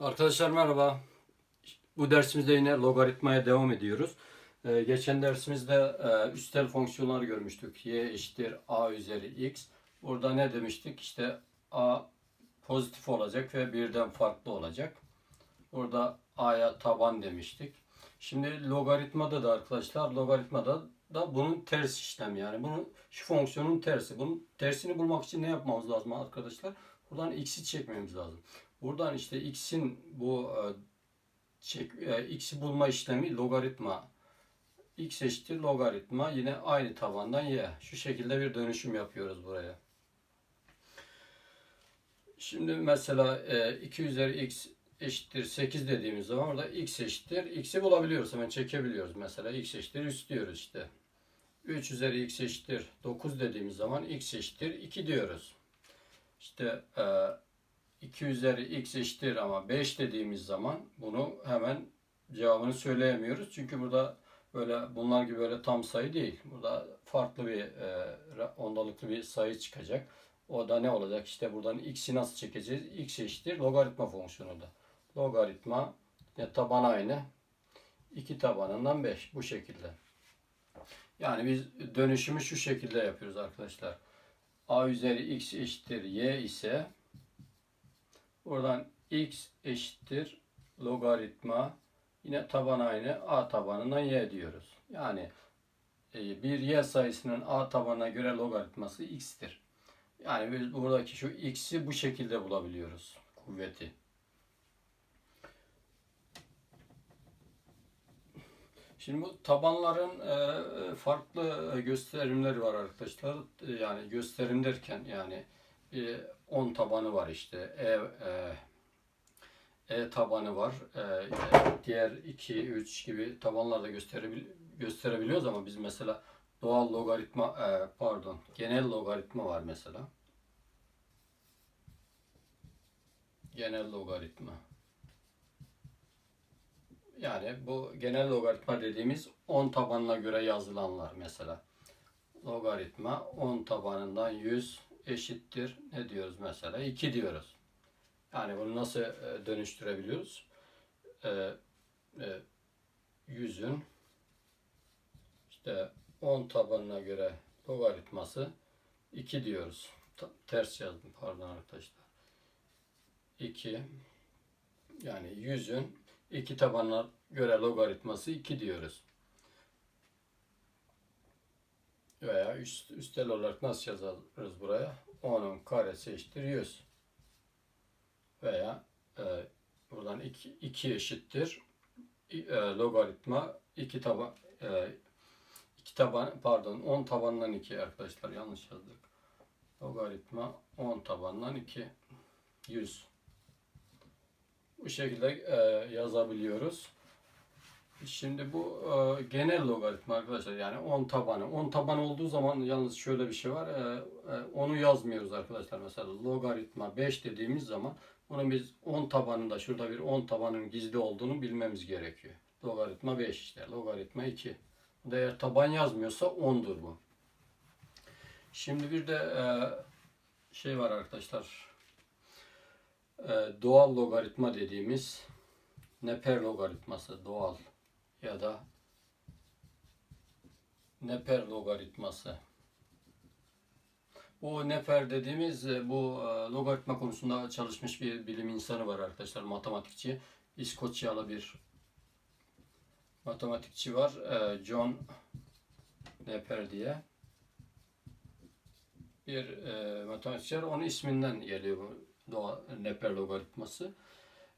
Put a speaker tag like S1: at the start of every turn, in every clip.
S1: Arkadaşlar merhaba. Bu dersimizde yine logaritmaya devam ediyoruz. Ee, geçen dersimizde e, üstel fonksiyonlar görmüştük. y eşittir a üzeri x. Burada ne demiştik? İşte a pozitif olacak ve birden farklı olacak. Burada a'ya taban demiştik. Şimdi logaritmada da arkadaşlar logaritmada da bunun ters işlem yani bunun şu fonksiyonun tersi. Bunun tersini bulmak için ne yapmamız lazım arkadaşlar? Buradan x'i çekmemiz lazım. Buradan işte x'in bu e, e, x'i bulma işlemi logaritma. x eşittir logaritma. Yine aynı tabandan y. Şu şekilde bir dönüşüm yapıyoruz buraya. Şimdi mesela e, 2 üzeri x eşittir 8 dediğimiz zaman orada x eşittir. x'i bulabiliyoruz. Hemen çekebiliyoruz. Mesela x eşittir 3 diyoruz işte. 3 üzeri x eşittir 9 dediğimiz zaman x eşittir 2 diyoruz. İşte e, 2 üzeri x eşittir ama 5 dediğimiz zaman bunu hemen cevabını söyleyemiyoruz. Çünkü burada böyle bunlar gibi böyle tam sayı değil. Burada farklı bir e, ondalıklı bir sayı çıkacak. O da ne olacak? İşte buradan x'i nasıl çekeceğiz? x eşittir logaritma fonksiyonu da. Logaritma ya taban aynı. 2 tabanından 5 bu şekilde. Yani biz dönüşümü şu şekilde yapıyoruz arkadaşlar. a üzeri x eşittir y ise Buradan x eşittir logaritma yine taban aynı a tabanından y diyoruz. Yani e, bir y sayısının a tabanına göre logaritması x'tir. Yani biz buradaki şu x'i bu şekilde bulabiliyoruz. Kuvveti. Şimdi bu tabanların e, farklı gösterimleri var arkadaşlar. E, Yani gösterim derken yani 10 tabanı var işte. E, e, e tabanı var. E, diğer 2, 3 gibi tabanlar da gösterebil gösterebiliyoruz ama biz mesela doğal logaritma e, pardon genel logaritma var mesela. Genel logaritma. Yani bu genel logaritma dediğimiz 10 tabanına göre yazılanlar mesela. Logaritma 10 tabanından 100 eşittir ne diyoruz mesela 2 diyoruz. Yani bunu nasıl e, dönüştürebiliyoruz? Ee, e, yüzün işte 10 tabanına göre logaritması 2 diyoruz. Ta- ters yazdım pardon arkadaşlar. 2 yani yüzün 2 tabanına göre logaritması 2 diyoruz. Veya üst, üstel olarak nasıl yazarız buraya? 10'un karesi eşittir 100. Veya e, buradan 2, 2 eşittir e, logaritma 2 taban e, 2 taban pardon 10 tabandan 2 arkadaşlar yanlış yazdık. Logaritma 10 tabandan 2 100. Bu şekilde e, yazabiliyoruz. Şimdi bu e, genel logaritma arkadaşlar yani 10 tabanı. 10 taban olduğu zaman yalnız şöyle bir şey var. E, e, onu yazmıyoruz arkadaşlar. Mesela logaritma 5 dediğimiz zaman bunu biz 10 tabanında şurada bir 10 tabanın gizli olduğunu bilmemiz gerekiyor. Logaritma 5 işte. Logaritma 2. Bu eğer taban yazmıyorsa 10'dur bu. Şimdi bir de e, şey var arkadaşlar. E, doğal logaritma dediğimiz Neper logaritması doğal ya da Neper logaritması. Bu Neper dediğimiz e, bu e, logaritma konusunda çalışmış bir bilim insanı var arkadaşlar, matematikçi. İskoçyalı bir matematikçi var, e, John Neper diye. Bir matematikçi var, onun isminden geliyor bu Neper logaritması.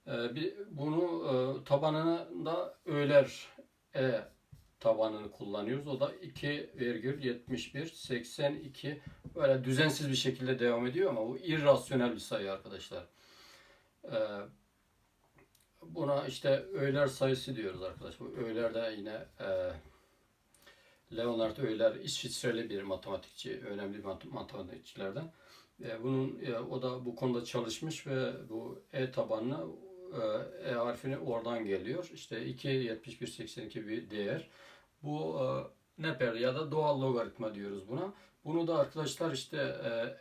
S1: E, bir, bunu e, tabanında Euler e tabanını kullanıyoruz. O da 2,7182 böyle düzensiz bir şekilde devam ediyor ama bu irrasyonel bir sayı arkadaşlar. Ee, buna işte Euler sayısı diyoruz arkadaşlar. Bu Euler de yine e, Leonard Euler İsviçreli bir matematikçi, önemli bir matematikçilerden. Bunun e, o da bu konuda çalışmış ve bu E tabanını e, e harfini oradan geliyor. İşte 2.7182 bir değer. Bu e, neper ya da doğal logaritma diyoruz buna. Bunu da arkadaşlar işte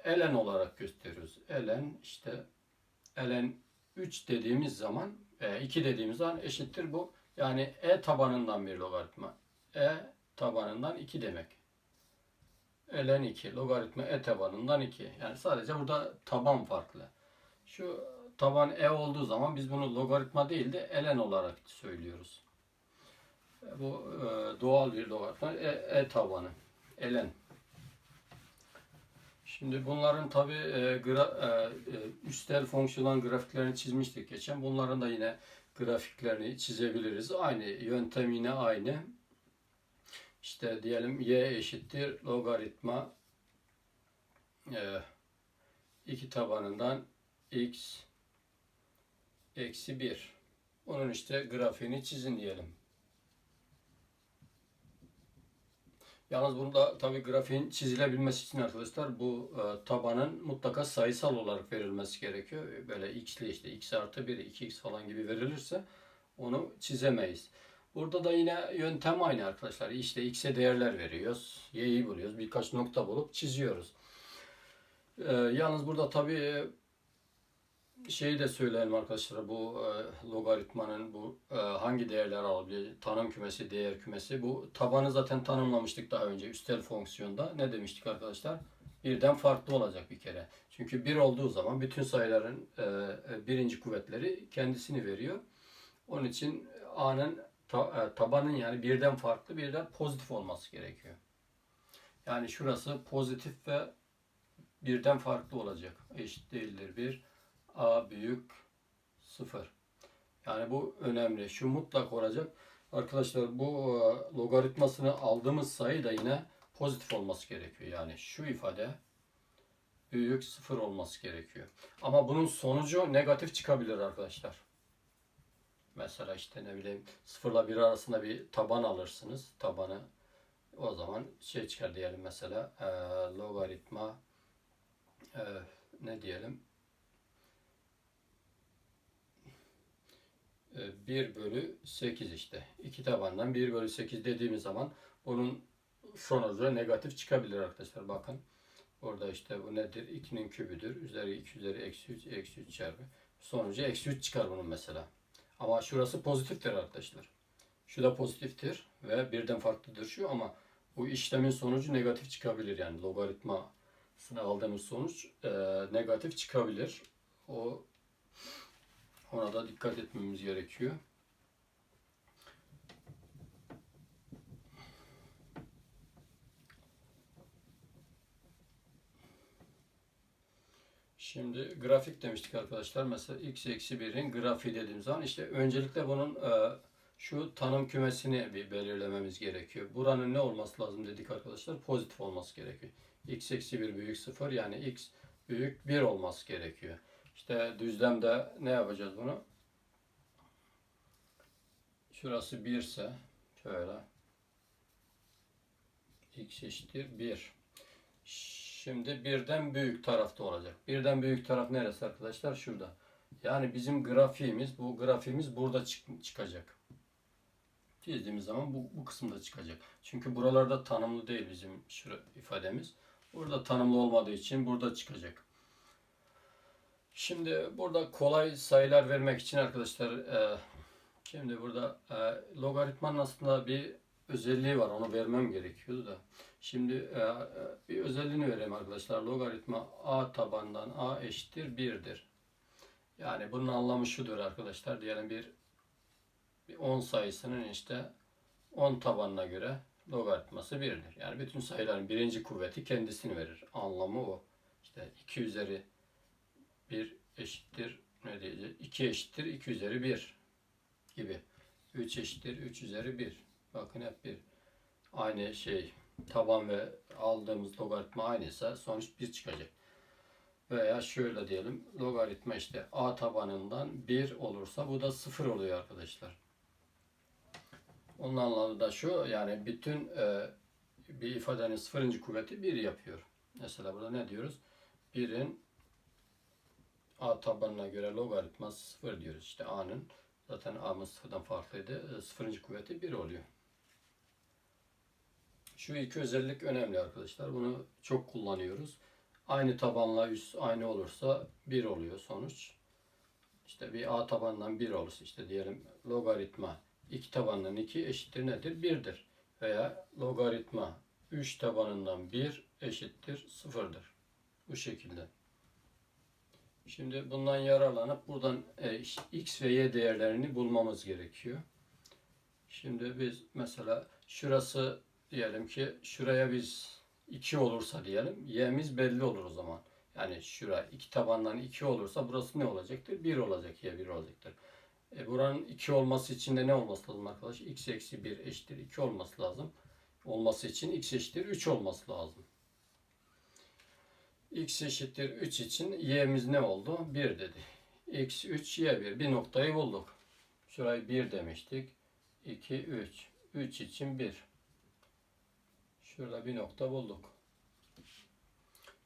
S1: e, ln olarak gösteriyoruz. ln işte ln 3 dediğimiz zaman, e, 2 dediğimiz zaman eşittir bu. Yani e tabanından bir logaritma. e tabanından 2 demek. ln 2 logaritma e tabanından 2. Yani sadece burada taban farklı. Şu taban e olduğu zaman biz bunu logaritma değil de ln olarak söylüyoruz. Bu e, doğal bir logaritma e, e tabanı. ln. Şimdi bunların tabi e, gra, e, e, üstel fonksiyon grafiklerini çizmiştik geçen. Bunların da yine grafiklerini çizebiliriz. Aynı yöntem yine aynı. İşte diyelim y eşittir logaritma e, iki tabanından x eksi 1. Onun işte grafiğini çizin diyelim. Yalnız burada tabi grafiğin çizilebilmesi için arkadaşlar bu e, tabanın mutlaka sayısal olarak verilmesi gerekiyor. Böyle x'li işte x artı 1, 2x falan gibi verilirse onu çizemeyiz. Burada da yine yöntem aynı arkadaşlar. İşte x'e değerler veriyoruz. y'yi buluyoruz. Birkaç nokta bulup çiziyoruz. E, yalnız burada tabi şeyi de söyleyelim arkadaşlar bu e, logaritmanın bu e, hangi değerler alabilir tanım kümesi değer kümesi bu tabanı zaten tanımlamıştık daha önce üstel fonksiyonda. Ne demiştik arkadaşlar? Birden farklı olacak bir kere. Çünkü bir olduğu zaman bütün sayıların e, e, birinci kuvvetleri kendisini veriyor. Onun için a'nın ta, e, tabanın yani birden farklı birden pozitif olması gerekiyor. Yani şurası pozitif ve birden farklı olacak. Eşit değildir bir a büyük 0. Yani bu önemli. Şu mutlak olacak. Arkadaşlar bu e, logaritmasını aldığımız sayı da yine pozitif olması gerekiyor. Yani şu ifade büyük 0 olması gerekiyor. Ama bunun sonucu negatif çıkabilir arkadaşlar. Mesela işte ne bileyim 0 ile 1 arasında bir taban alırsınız. Tabanı o zaman şey çıkar diyelim mesela e, logaritma e, ne diyelim 1 bölü 8 işte. İki tabandan 1 bölü 8 dediğimiz zaman bunun sonucu negatif çıkabilir arkadaşlar. Bakın. Orada işte bu nedir? 2'nin kübüdür. Üzeri 2 üzeri eksi 3 eksi 3 çarpı. Sonucu eksi 3 çıkar bunun mesela. Ama şurası pozitiftir arkadaşlar. Şu da pozitiftir ve birden farklıdır şu ama bu işlemin sonucu negatif çıkabilir yani logaritmasını aldığımız sonuç e, negatif çıkabilir. O ona da dikkat etmemiz gerekiyor. Şimdi grafik demiştik arkadaşlar. Mesela x eksi 1'in grafiği dediğimiz zaman işte öncelikle bunun e, şu tanım kümesini bir belirlememiz gerekiyor. Buranın ne olması lazım dedik arkadaşlar? Pozitif olması gerekiyor. x eksi 1 büyük 0 yani x büyük 1 olması gerekiyor. İşte düzlemde ne yapacağız bunu? Şurası 1 ise şöyle x eşittir 1. Şimdi birden büyük tarafta olacak. Birden büyük taraf neresi arkadaşlar? Şurada. Yani bizim grafiğimiz, bu grafiğimiz burada çık çıkacak. Çizdiğimiz zaman bu, bu kısımda çıkacak. Çünkü buralarda tanımlı değil bizim şu ifademiz. Burada tanımlı olmadığı için burada çıkacak. Şimdi burada kolay sayılar vermek için arkadaşlar e, şimdi burada e, logaritmanın aslında bir özelliği var. Onu vermem gerekiyordu da. Şimdi e, bir özelliğini vereyim arkadaşlar. Logaritma a tabandan a eşittir 1'dir. Yani bunun anlamı şudur arkadaşlar. Diyelim bir, bir 10 sayısının işte 10 tabanına göre logaritması 1'dir. Yani bütün sayıların birinci kuvveti kendisini verir. Anlamı o. İşte 2 üzeri 1 eşittir ne diyeceğiz? 2 eşittir 2 üzeri 1 gibi. 3 eşittir 3 üzeri 1. Bakın hep bir aynı şey taban ve aldığımız logaritma aynıysa sonuç 1 çıkacak. Veya şöyle diyelim logaritma işte a tabanından 1 olursa bu da 0 oluyor arkadaşlar. Onun anlamı da şu yani bütün e, bir ifadenin sıfırıncı kuvveti 1 yapıyor. Mesela burada ne diyoruz? 1'in a tabanına göre logaritma 0 diyoruz. İşte a'nın zaten a'mız sıfırdan farklıydı. E, sıfırıncı kuvveti 1 oluyor. Şu iki özellik önemli arkadaşlar. Bunu çok kullanıyoruz. Aynı tabanla üst aynı olursa 1 oluyor sonuç. işte bir a tabanından 1 olursa işte diyelim logaritma 2 tabanından 2 eşittir nedir? 1'dir. Veya logaritma 3 tabanından 1 eşittir 0'dır. Bu şekilde. Şimdi bundan yararlanıp buradan e, x ve y değerlerini bulmamız gerekiyor. Şimdi biz mesela şurası diyelim ki şuraya biz 2 olursa diyelim y'miz belli olur o zaman. Yani şura iki tabandan 2 olursa burası ne olacaktır? 1 olacak ya 1 olacaktır. E buranın 2 olması için de ne olması lazım arkadaş? x eksi 1 eşittir 2 olması lazım. Olması için x eşittir 3 olması lazım. X eşittir 3 için y'miz ne oldu? 1 dedi. x 3 y 1. Bir noktayı bulduk. Şurayı 1 demiştik. 2 3. 3 için 1. Şurada bir nokta bulduk.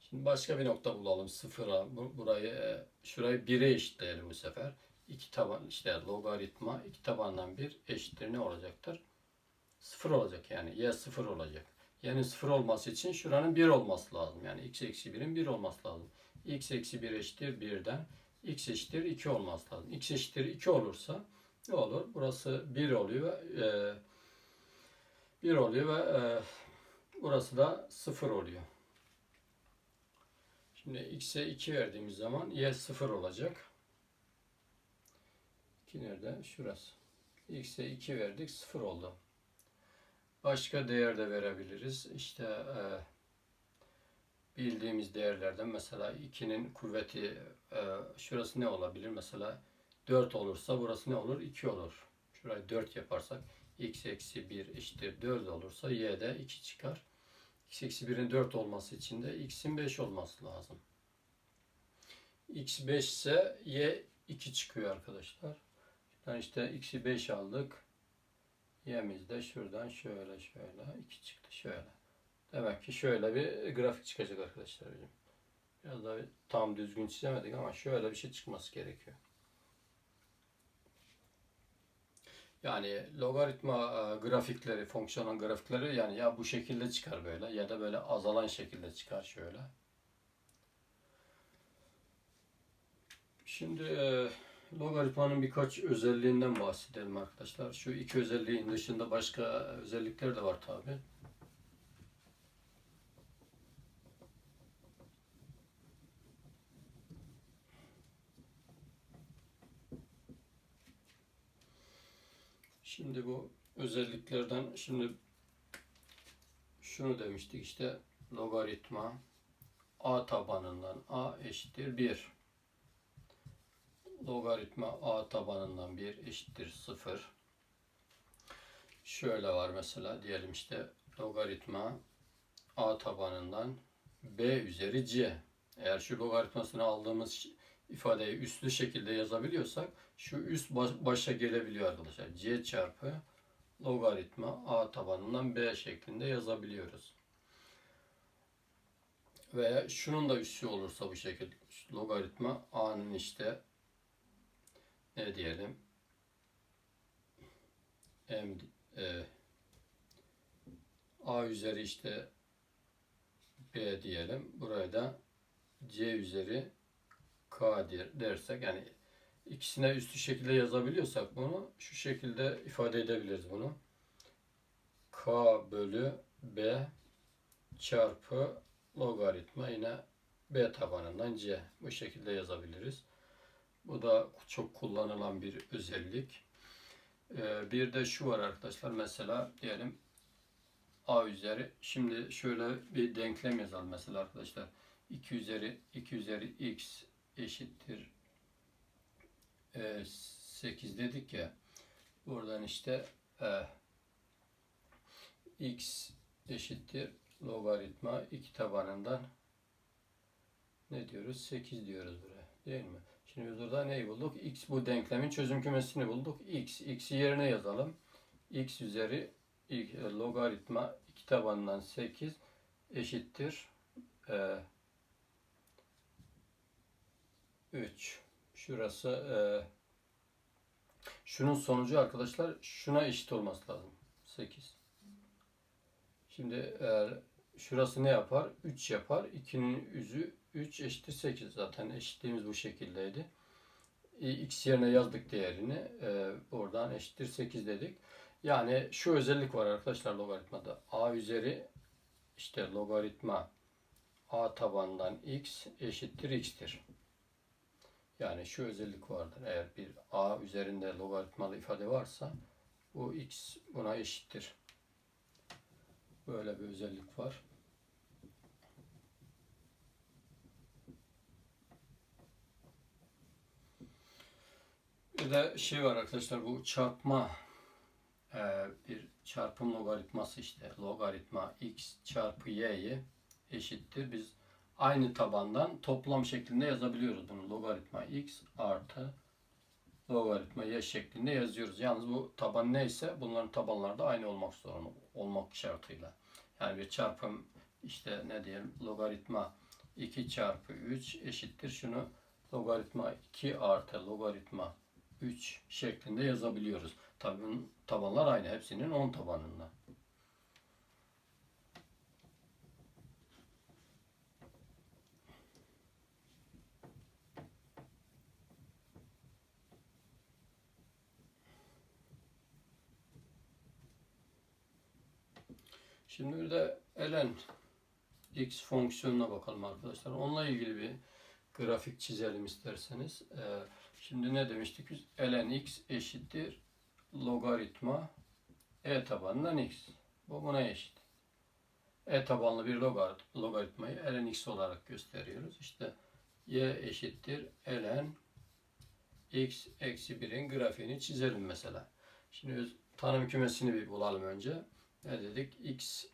S1: Şimdi başka bir nokta bulalım. Sıfıra. Bu- Burayı, e, şurayı 1'e eşitleyelim bu sefer. 2 taban işte logaritma 2 tabandan 1 eşittir ne olacaktır? 0 olacak yani. Y 0 olacak. Y'nin 0 olması için şuranın 1 olması lazım. Yani x eksi 1'in 1 olması lazım. x eksi 1 eşittir 1'den x eşittir 2 olması lazım. x eşittir 2 olursa ne olur? Burası 1 oluyor e, 1 oluyor ve e, burası da 0 oluyor. Şimdi x'e 2 verdiğimiz zaman y 0 olacak. 2 nerede? Şurası. x'e 2 verdik 0 oldu. Başka değer de verebiliriz. İşte e, bildiğimiz değerlerden mesela 2'nin kuvveti e, şurası ne olabilir? Mesela 4 olursa burası ne olur? 2 olur. Şurayı 4 yaparsak x eksi 1 eşittir 4 olursa y de 2 çıkar. x eksi 1'in 4 olması için de x'in 5 olması lazım. x 5 ise y 2 çıkıyor arkadaşlar. Yani işte x'i 5 aldık. Y'miz de şuradan şöyle şöyle 2 çıktı şöyle. Demek ki şöyle bir grafik çıkacak arkadaşlar bizim. Biraz daha tam düzgün çizemedik ama şöyle bir şey çıkması gerekiyor. Yani logaritma e, grafikleri, fonksiyonel grafikleri yani ya bu şekilde çıkar böyle ya da böyle azalan şekilde çıkar şöyle. Şimdi e, logaritmanın birkaç özelliğinden bahsedelim arkadaşlar. Şu iki özelliğin dışında başka özellikler de var tabi. Şimdi bu özelliklerden şimdi şunu demiştik işte logaritma a tabanından a eşittir 1 logaritma a tabanından 1 eşittir 0 şöyle var mesela diyelim işte logaritma a tabanından b üzeri c eğer şu logaritmasını aldığımız ifadeyi üslü şekilde yazabiliyorsak şu üst baş- başa gelebiliyor arkadaşlar. C çarpı logaritma a tabanından b şeklinde yazabiliyoruz. Veya şunun da üssü olursa bu şekilde logaritma a'nın işte ne diyelim m e, a üzeri işte b diyelim. Buraya da c üzeri k der- dersek yani ikisine üstü şekilde yazabiliyorsak bunu şu şekilde ifade edebiliriz bunu. K bölü B çarpı logaritma yine B tabanından C. Bu şekilde yazabiliriz. Bu da çok kullanılan bir özellik. Ee, bir de şu var arkadaşlar. Mesela diyelim A üzeri. Şimdi şöyle bir denklem yazalım mesela arkadaşlar. 2 üzeri 2 üzeri x eşittir e, 8 dedik ya. Buradan işte e, x eşittir logaritma 2 tabanından ne diyoruz? 8 diyoruz buraya. Değil mi? Şimdi burada neyi bulduk? X bu denklemin çözüm kümesini bulduk. X. X'i yerine yazalım. X üzeri logaritma 2 tabanından 8 eşittir e, 3. Şurası e, şunun sonucu arkadaşlar şuna eşit olması lazım. 8. Şimdi eğer şurası ne yapar? 3 yapar. 2'nin yüzü 3 eşittir 8. Zaten eşitliğimiz bu şekildeydi. x yerine yazdık değerini. E, buradan eşittir 8 dedik. Yani şu özellik var arkadaşlar logaritmada. a üzeri işte logaritma a tabandan x eşittir x'tir. Yani şu özellik vardır. Eğer bir a üzerinde logaritmalı ifade varsa bu x buna eşittir. Böyle bir özellik var. De şey var arkadaşlar bu çarpma e, bir çarpım logaritması işte logaritma x çarpı y'yi eşittir. Biz aynı tabandan toplam şeklinde yazabiliyoruz bunu. Logaritma x artı logaritma y şeklinde yazıyoruz. Yalnız bu taban neyse bunların tabanları da aynı olmak zorunda olmak şartıyla. Yani bir çarpım işte ne diyelim logaritma 2 çarpı 3 eşittir şunu logaritma 2 artı logaritma 3 şeklinde yazabiliyoruz. Bunun tabanlar aynı. Hepsinin 10 tabanında. Şimdi bir de ln x fonksiyonuna bakalım arkadaşlar. Onunla ilgili bir grafik çizelim isterseniz. Ee, şimdi ne demiştik biz? ln x eşittir logaritma e tabanından x. Bu buna eşit. E tabanlı bir logarit, logaritmayı ln x olarak gösteriyoruz. İşte y eşittir ln x eksi 1'in grafiğini çizelim mesela. Şimdi tanım kümesini bir bulalım önce. Ne dedik? x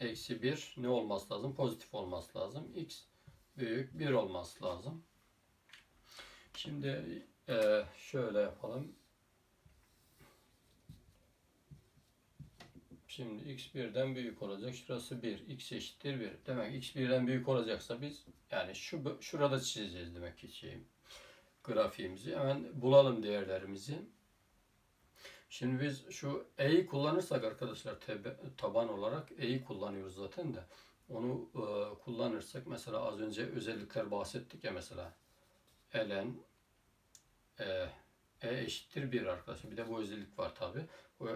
S1: eksi 1 ne olması lazım? Pozitif olması lazım. x büyük 1 olması lazım. Şimdi e, şöyle yapalım. Şimdi x birden büyük olacak. Şurası 1. x eşittir 1. Demek x birden büyük olacaksa biz yani şu şurada çizeceğiz demek ki şeyim grafiğimizi. Hemen bulalım değerlerimizi. Şimdi biz şu e'yi kullanırsak arkadaşlar tebe, taban olarak e'yi kullanıyoruz zaten de. Onu e, kullanırsak mesela az önce özellikler bahsettik ya mesela ln e, e eşittir 1 arkadaşlar. Bir de bu özellik var tabi. E,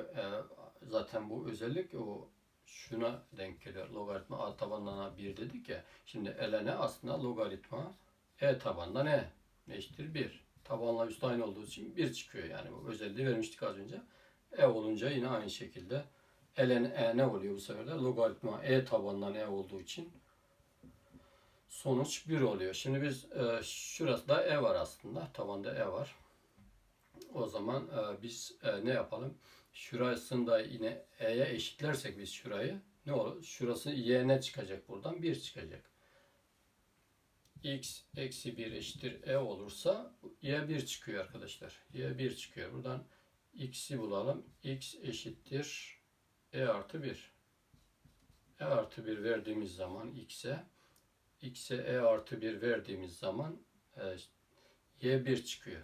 S1: zaten bu özellik o şuna denk geliyor. Logaritma a tabandan a 1 dedik ya. Şimdi ln aslında logaritma e tabandan e eşittir 1. Tabanla üstü aynı olduğu için 1 çıkıyor yani. Bu özelliği vermiştik az önce. E olunca yine aynı şekilde ln e ne oluyor bu sefer de? Logaritma e tabandan e olduğu için sonuç 1 oluyor. Şimdi biz e, şurası da e var aslında. Tabanda e var. O zaman e, biz e, ne yapalım? Şurasını da yine e'ye eşitlersek biz şurayı ne olur? Şurası y ne çıkacak buradan? 1 çıkacak x eksi 1 eşittir e olursa y 1 çıkıyor arkadaşlar. y 1 çıkıyor. Buradan x'i bulalım. x eşittir e artı 1. e artı 1 verdiğimiz zaman x'e x'e e artı 1 verdiğimiz zaman e, y 1 çıkıyor.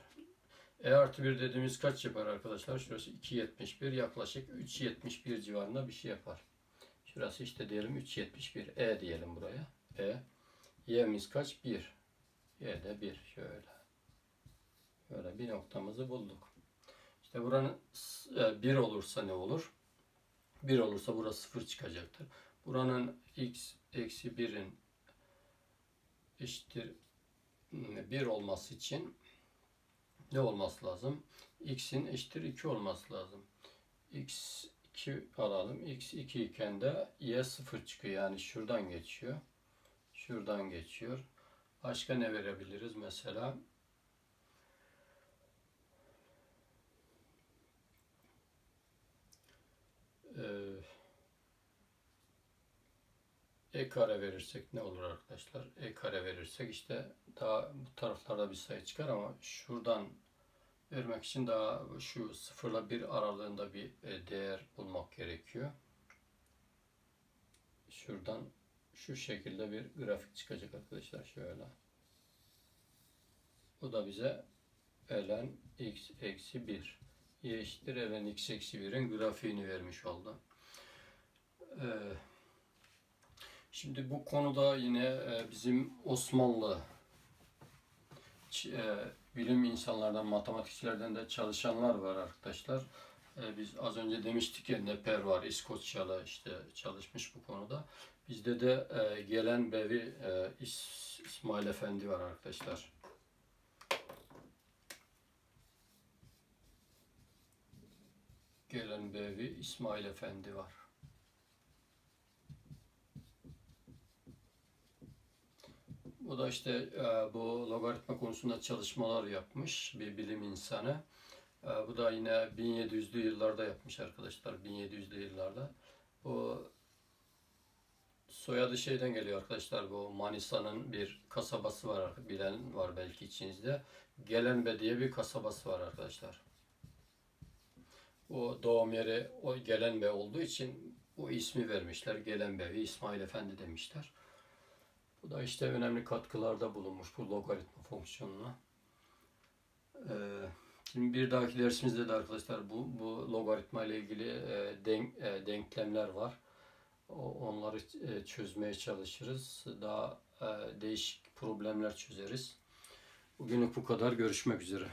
S1: E artı 1 dediğimiz kaç yapar arkadaşlar? Şurası 2.71 yaklaşık 3.71 civarında bir şey yapar. Şurası işte diyelim 3.71 e diyelim buraya. e Y'miz kaç? 1. Y de 1. Şöyle. Şöyle bir noktamızı bulduk. İşte buranın 1 e, olursa ne olur? 1 olursa burası 0 çıkacaktır. Buranın x eksi 1'in eşittir 1 hmm, olması için ne olması lazım? x'in eşittir 2 olması lazım. x 2 alalım. x 2 iken de y 0 çıkıyor. Yani şuradan geçiyor. Şuradan geçiyor. Başka ne verebiliriz mesela? E kare verirsek ne olur arkadaşlar? E kare verirsek işte daha bu taraflarda bir sayı çıkar ama şuradan vermek için daha şu sıfırla bir aralığında bir e, değer bulmak gerekiyor. Şuradan şu şekilde bir grafik çıkacak arkadaşlar şöyle. Bu da bize ln x eksi 1 y eşittir ln x eksi 1'in grafiğini vermiş oldu. Ee, şimdi bu konuda yine e, bizim Osmanlı e, bilim insanlardan, matematikçilerden de çalışanlar var arkadaşlar. E, biz az önce demiştik ya Neper var, İskoçyalı işte çalışmış bu konuda. Bizde de gelen bevi İs- İsmail Efendi var arkadaşlar. Gelen bevi İsmail Efendi var. Bu da işte e, bu logaritma konusunda çalışmalar yapmış bir bilim insanı. E, bu da yine 1700'lü yıllarda yapmış arkadaşlar. 1700'lü yıllarda. Bu soyadı şeyden geliyor arkadaşlar. Bu Manisa'nın bir kasabası var. Bilen var belki içinizde. Gelenbe diye bir kasabası var arkadaşlar. O doğum yeri o Gelenbe olduğu için bu ismi vermişler. Gelenbe ve İsmail Efendi demişler. Bu da işte önemli katkılarda bulunmuş bu logaritma fonksiyonuna. Ee, şimdi bir dahaki dersimizde de arkadaşlar bu, bu logaritma ile ilgili e, denk, e, denklemler var. O, onları e, çözmeye çalışırız. Daha e, değişik problemler çözeriz. Bugünlük bu kadar. Görüşmek üzere.